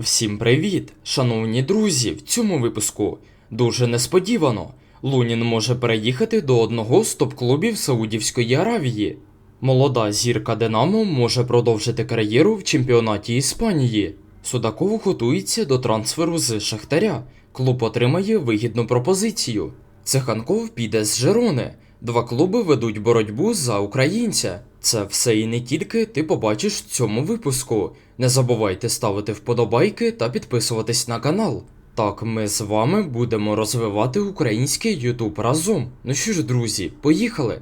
Всім привіт, шановні друзі! В цьому випуску дуже несподівано Лунін може переїхати до одного з топ-клубів Саудівської Аравії. Молода зірка Динамо може продовжити кар'єру в чемпіонаті Іспанії. Судаков готується до трансферу з Шахтаря. Клуб отримає вигідну пропозицію. Цеханков піде з Жерони. Два клуби ведуть боротьбу за українця. Це все і не тільки ти побачиш в цьому випуску. Не забувайте ставити вподобайки та підписуватись на канал. Так, ми з вами будемо розвивати український YouTube разом. Ну що ж, друзі, поїхали!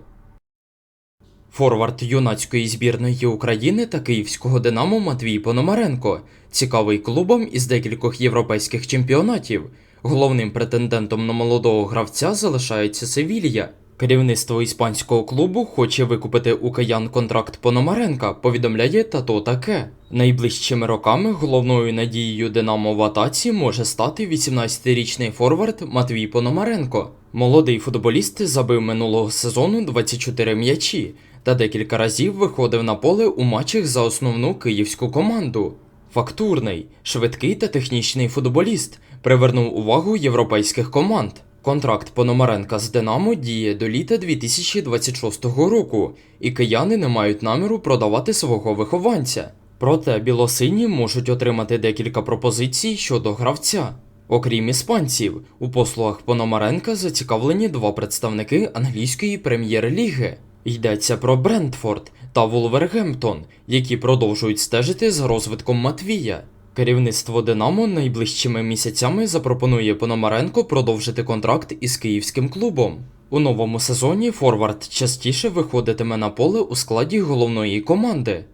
Форвард юнацької збірної України та київського Динамо Матвій Пономаренко, цікавий клубом із декількох європейських чемпіонатів. Головним претендентом на молодого гравця залишається Севілья. Керівництво іспанського клубу хоче викупити у киян контракт Пономаренка, повідомляє Тато таке. Найближчими роками головною надією Динамо в атаці може стати 18-річний форвард Матвій Пономаренко. Молодий футболіст забив минулого сезону 24 м'ячі та декілька разів виходив на поле у матчах за основну київську команду. Фактурний, швидкий та технічний футболіст привернув увагу європейських команд. Контракт Пономаренка з Динамо діє до літа 2026 року, і кияни не мають наміру продавати свого вихованця. Проте білосині можуть отримати декілька пропозицій щодо гравця. Окрім іспанців, у послугах Пономаренка зацікавлені два представники англійської прем'єр-ліги. Йдеться про Брентфорд та Вулвергемптон, які продовжують стежити за розвитком Матвія. Керівництво Динамо найближчими місяцями запропонує Пономаренко продовжити контракт із київським клубом. У новому сезоні Форвард частіше виходитиме на поле у складі головної команди.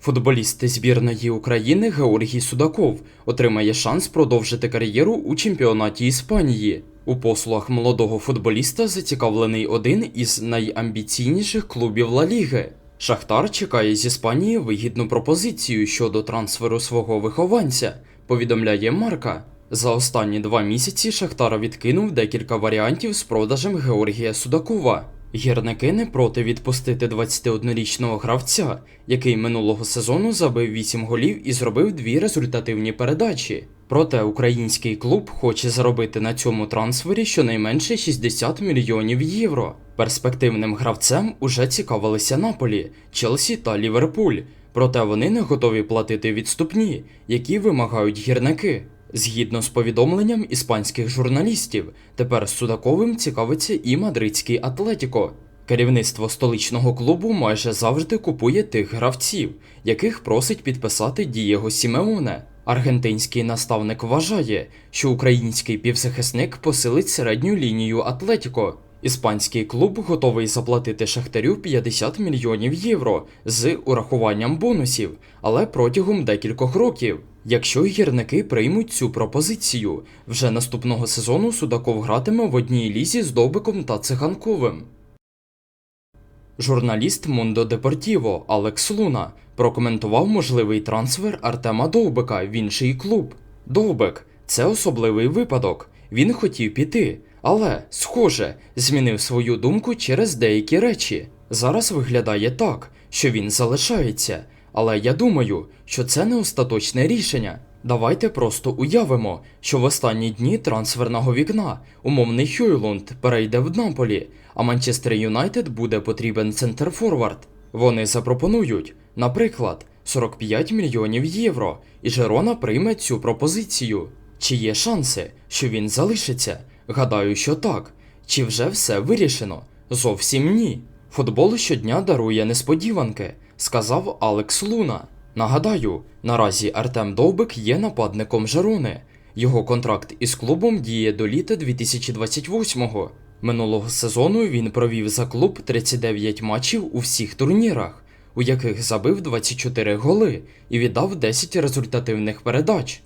Футболіст збірної України Георгій Судаков отримає шанс продовжити кар'єру у чемпіонаті Іспанії. У послугах молодого футболіста зацікавлений один із найамбіційніших клубів Ла Ліги. Шахтар чекає з Іспанії вигідну пропозицію щодо трансферу свого вихованця, повідомляє Марка. За останні два місяці Шахтар відкинув декілька варіантів з продажем Георгія Судакова. Гірники не проти відпустити 21-річного гравця, який минулого сезону забив 8 голів і зробив дві результативні передачі. Проте український клуб хоче заробити на цьому трансфері щонайменше 60 мільйонів євро. Перспективним гравцем уже цікавилися Наполі, Челсі та Ліверпуль, проте вони не готові платити відступні, які вимагають гірники. Згідно з повідомленням іспанських журналістів, тепер Судаковим цікавиться і мадридський Атлетіко. Керівництво столичного клубу майже завжди купує тих гравців, яких просить підписати Дієго Сімеоне. Аргентинський наставник вважає, що український півзахисник посилить середню лінію Атлетіко. Іспанський клуб готовий заплатити Шахтарю 50 мільйонів євро з урахуванням бонусів, але протягом декількох років. Якщо гірники приймуть цю пропозицію, вже наступного сезону Судаков гратиме в одній лізі з Довбиком та Циганковим. Журналіст Мондо Депортіво Алекс Луна прокоментував можливий трансфер Артема Довбика в інший клуб. Довбик це особливий випадок. Він хотів піти, але, схоже, змінив свою думку через деякі речі. Зараз виглядає так, що він залишається, але я думаю, що це не остаточне рішення. Давайте просто уявимо, що в останні дні трансферного вікна умовний Хюйлунд перейде в Наполі, а Манчестер Юнайтед буде потрібен центрфорвард. Вони запропонують, наприклад, 45 мільйонів євро, і Жерона прийме цю пропозицію. Чи є шанси, що він залишиться? Гадаю, що так. Чи вже все вирішено? Зовсім ні. Футбол щодня дарує несподіванки, сказав Алекс Луна. Нагадаю, наразі Артем Довбик є нападником Жерони. Його контракт із клубом діє до літа 2028-го. Минулого сезону він провів за клуб 39 матчів у всіх турнірах, у яких забив 24 голи і віддав 10 результативних передач.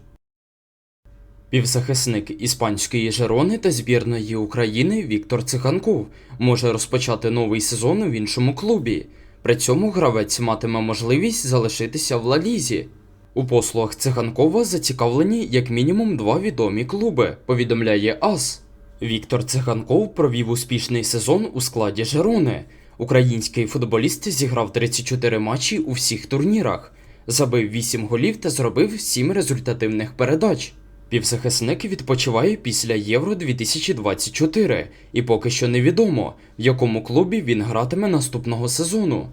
Півзахисник іспанської Жерони та збірної України Віктор Циганков може розпочати новий сезон в іншому клубі. При цьому гравець матиме можливість залишитися в Лалізі. У послугах Циганкова зацікавлені як мінімум два відомі клуби, повідомляє АС. Віктор Циганков провів успішний сезон у складі Жерони. Український футболіст зіграв 34 матчі у всіх турнірах, забив 8 голів та зробив 7 результативних передач. Півзахисник відпочиває після Євро 2024, і поки що невідомо, в якому клубі він гратиме наступного сезону.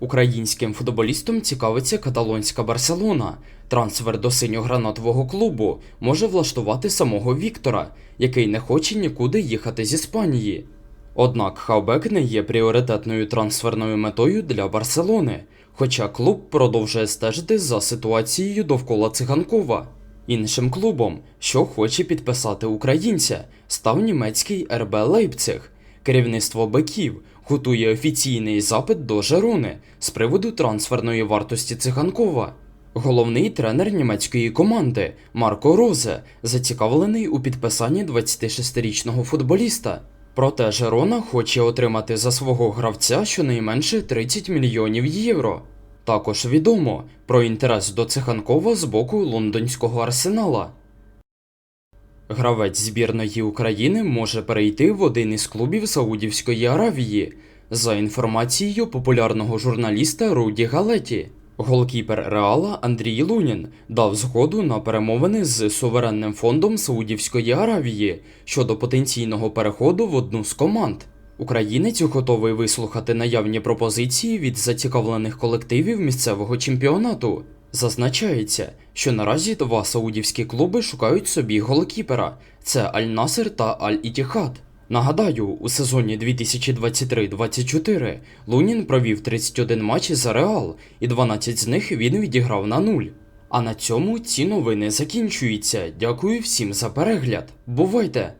Українським футболістом цікавиться каталонська Барселона. Трансфер до синьо-гранатового клубу може влаштувати самого Віктора, який не хоче нікуди їхати з Іспанії. Однак хавбек не є пріоритетною трансферною метою для Барселони, хоча клуб продовжує стежити за ситуацією довкола циганкова. Іншим клубом, що хоче підписати українця, став німецький РБ Лейпциг. Керівництво биків готує офіційний запит до Жерони з приводу трансферної вартості циганкова. Головний тренер німецької команди Марко Розе зацікавлений у підписанні 26-річного футболіста. Проте Жерона хоче отримати за свого гравця щонайменше 30 мільйонів євро. Також відомо про інтерес до Циханкова з боку лондонського арсенала. Гравець збірної України може перейти в один із клубів Саудівської Аравії, за інформацією популярного журналіста Руді Галеті. Голкіпер Реала Андрій Лунін дав згоду на перемовини з суверенним фондом Саудівської Аравії щодо потенційного переходу в одну з команд. Українець готовий вислухати наявні пропозиції від зацікавлених колективів місцевого чемпіонату. Зазначається, що наразі два саудівські клуби шукають собі голкіпера: це Аль-Насер та Аль-Ітіхад. Нагадаю, у сезоні 2023-24 Лунін провів 31 матч за Реал, і 12 з них він відіграв на нуль. А на цьому ці новини закінчуються. Дякую всім за перегляд. Бувайте!